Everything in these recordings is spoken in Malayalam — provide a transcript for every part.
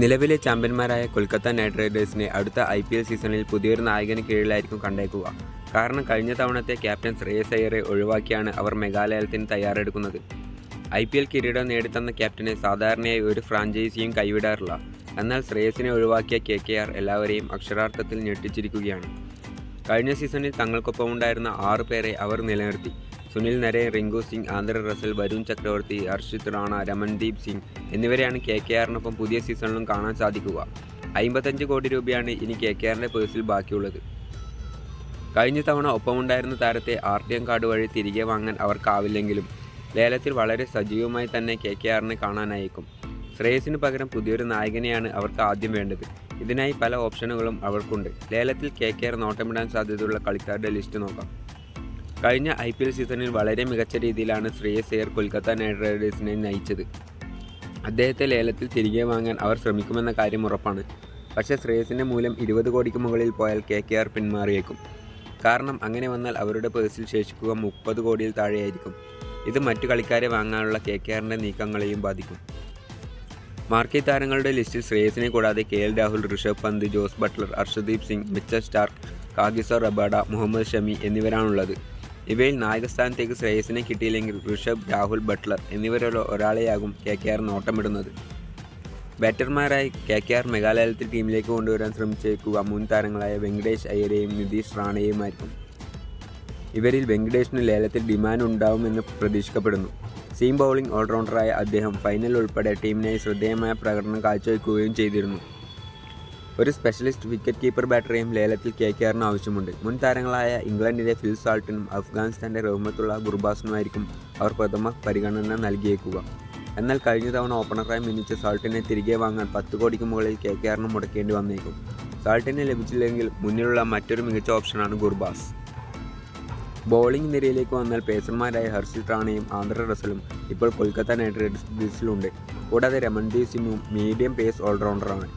നിലവിലെ ചാമ്പ്യന്മാരായ കൊൽക്കത്ത നൈറ്റ് റൈഡേഴ്സിനെ അടുത്ത ഐ പി എൽ സീസണിൽ പുതിയൊരു നായകന് കീഴിലായിരിക്കും കണ്ടേക്കുക. കാരണം കഴിഞ്ഞ തവണത്തെ ക്യാപ്റ്റൻ ശ്രേയസ് അയ്യറെ ഒഴിവാക്കിയാണ് അവർ മേഘാലയത്തിന് തയ്യാറെടുക്കുന്നത്. ഐ പി എൽ കിരീടം നേടിത്തന്ന ക്യാപ്റ്റനെ സാധാരണയായി ഒരു ഫ്രാഞ്ചൈസിയും കൈവിടാറില്ല. എന്നാൽ ശ്രേയസിനെ ഒഴിവാക്കിയ കെ കെ ആർ എല്ലാവരെയും അക്ഷരാർത്ഥത്തിൽ ഞെട്ടിച്ചിരിക്കുകയാണ്. കഴിഞ്ഞ സീസണിൽ തങ്ങൾക്കൊപ്പമുണ്ടായിരുന്ന ആറ് പേരെ അവർ നിലനിർത്തി. സുനിൽ നരേ റിങ്കു സിംഗ് ആന്ധ്ര റസൽ വരുൺ ചക്രവർത്തി ഹർഷിത് റാണ രമൺദീപ് സിംഗ് എന്നിവരെയാണ് കെ കെ ആറിനൊപ്പം പുതിയ സീസണിലും കാണാൻ സാധിക്കുക. അമ്പത്തഞ്ച് കോടി രൂപയാണ് ഇനി കെ കെ ആറിന്റെ പേഴ്സിൽ ബാക്കിയുള്ളത്. കഴിഞ്ഞ തവണ ഒപ്പമുണ്ടായിരുന്ന താരത്തെ ആർ ടി എം കാർഡ് വഴി തിരികെ വാങ്ങാൻ അവർക്കാവില്ലെങ്കിലും ലേലത്തിൽ വളരെ സജീവമായി തന്നെ കെ കെ ആറിനെ കാണാനായേക്കും. ശ്രേയസിന് പകരം പുതിയൊരു നായകനെയാണ് അവർക്ക് ആദ്യം വേണ്ടത്. ഇതിനായി പല ഓപ്ഷനുകളും അവർക്കുണ്ട്. ലേലത്തിൽ കെ കെ ആർ നോട്ടമിടാൻ സാധ്യതയുള്ള കളിക്കാരുടെ ലിസ്റ്റ് നോക്കാം. കഴിഞ്ഞ ഐ പി എൽ സീസണിൽ വളരെ മികച്ച രീതിയിലാണ് ശ്രേയസ് അയ്യർ കൊൽക്കത്ത നൈറ്റ് റൈഡേഴ്സിനെ നയിച്ചത്. അദ്ദേഹത്തെ ലേലത്തിൽ തിരികെ വാങ്ങാൻ അവർ ശ്രമിക്കുമെന്ന കാര്യം ഉറപ്പാണ്. പക്ഷേ ശ്രേയസിന്റെ മൂല്യം ഇരുപത് കോടിക്ക് മുകളിൽ പോയാൽ കെ കെ ആർ പിന്മാറിയേക്കും. കാരണം അങ്ങനെ വന്നാൽ അവരുടെ പേഴ്സിൽ ശേഷിക്കുക മുപ്പത് കോടിയിൽ താഴെയായിരിക്കും. ഇത് മറ്റു കളിക്കാരെ വാങ്ങാനുള്ള കെ കെ ആറിന്റെ നീക്കങ്ങളെയും ബാധിക്കും. മാർക്കറ്റ് താരങ്ങളുടെ ലിസ്റ്റിൽ ശ്രേയസിനെ കൂടാതെ K L Rahul Rishabh Pant Jos Buttler Arshdeep Singh Mitchell Starc Kagiso Rabada Mohammed Shami എന്നിവരാണുള്ളത്. ഇവയിൽ നായകസ്ഥാനത്തേക്ക് ശ്രേയസിനെ കിട്ടിയില്ലെങ്കിൽ ഋഷഭ് രാഹുൽ ബട്ട്ലർ എന്നിവരിൽ ഒരാളെയാകും കെ കെ ആർ നോട്ടമിടുന്നത്. ബാറ്റർമാരായി കെ കെ ആർ മെഗാലയത്തിൽ ടീമിലേക്ക് കൊണ്ടുവരാൻ ശ്രമിച്ചേക്കുക മുൻ താരങ്ങളായ വെങ്കടേഷ് അയ്യരെയും നിതീഷ് റാണയെയുമായിരിക്കും. ഇവരിൽ വെങ്കടേഷിന് ലേലത്തിൽ ഡിമാൻഡ് ഉണ്ടാവുമെന്ന് പ്രതീക്ഷിക്കപ്പെടുന്നു. സീം ബൗളിംഗ് ഓൾറൗണ്ടറായ അദ്ദേഹം ഫൈനൽ ഉൾപ്പെടെ ടീമിനായി ശ്രദ്ധേയമായ പ്രകടനം കാഴ്ചവെക്കുകയും ചെയ്തിരുന്നു. ഒരു സ്പെഷ്യലിസ്റ്റ് വിക്കറ്റ് കീപ്പർ ബാറ്ററിയും ലേലത്തിൽ കെ കെ ആറിന് ആവശ്യമുണ്ട്. മുൻ താരങ്ങളായ ഇംഗ്ലണ്ടിലെ ഫിൽ സാൾട്ടിനും അഫ്ഗാനിസ്ഥാന്റെ റഹ്മത്തുള്ള ഗുർബാസിനുമായിരിക്കും അവർ പ്രഥമ പരിഗണന നൽകിയേക്കുക. എന്നാൽ കഴിഞ്ഞ തവണ ഓപ്പണറായി മിന്നിച്ച സാൾട്ടിനെ തിരികെ വാങ്ങാൻ പത്ത് കോടിക്ക് മുകളിൽ കെ കെ ആറിന് മുടക്കേണ്ടി വന്നേക്കും. സാൾട്ടിനെ ലഭിച്ചില്ലെങ്കിൽ മുന്നിലുള്ള മറ്റൊരു മികച്ച ഓപ്ഷനാണ് ഗുർബാസ്. ബോളിംഗ് നിരയിലേക്ക് വന്നാൽ പേസർമാരായ ഹർഷിൽ റാണയും ആന്ധ്ര റസലും ഇപ്പോൾ കൊൽക്കത്ത നൈറ്റ് റൈഡേഴ്സിലുണ്ട് കൂടാതെ രമൺദീപ് സിംഗും മീഡിയം പേസ് ഓൾറൗണ്ടറാണ്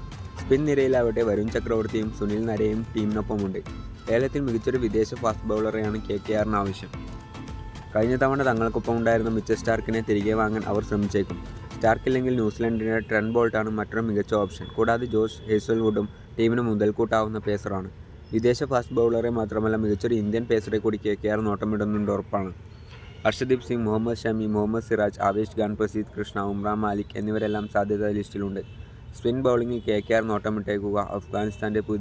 സ്പിൻ നിരയിലാവട്ടെ വരുൺ ചക്രവർത്തിയും സുനിൽ നരയും ടീമിനൊപ്പമുണ്ട്. ലേലത്തിൽ മികച്ചൊരു വിദേശ ഫാസ്റ്റ് ബൗളറെയാണ് കെ കെ ആറിന് ആവശ്യം. കഴിഞ്ഞ തവണ തങ്ങൾക്കൊപ്പം ഉണ്ടായിരുന്ന മിച്ച സ്റ്റാർക്കിനെ തിരികെ വാങ്ങാൻ അവർ ശ്രമിച്ചേക്കും. സ്റ്റാർക്കില്ലെങ്കിൽ ന്യൂസിലൻഡിന്റെ ട്രെൻ ബോൾട്ടാണ് മറ്റൊരു മികച്ച ഓപ്ഷൻ. കൂടാതെ ജോഷ് ഹേസൽവുഡും ടീമിന് മുതൽക്കൂട്ടാവുന്ന പേസറാണ്. വിദേശ ഫാസ്റ്റ് ബൗളറെ മാത്രമല്ല മികച്ചൊരു ഇന്ത്യൻ പേസറെ കൂടി കെ കെ ആർ നോട്ടമിടുന്നുണ്ട് ഉറപ്പാണ്. ഹർഷദീപ് സിംഗ് മുഹമ്മദ് ഷമി മുഹമ്മദ് സിറാജ് ആവേശ് ഖാൻ പ്രസീദ് കൃഷ്ണ ഉംറാം മാലിക് എന്നിവരെല്ലാം സാധ്യതാ ലിസ്റ്റിലുണ്ട്. സ്പിൻ ബൗളിംഗിൽ കെ കെ ആർ നോട്ടമിട്ടേക്കുക അഫ്ഗാനിസ്ഥാന്റെ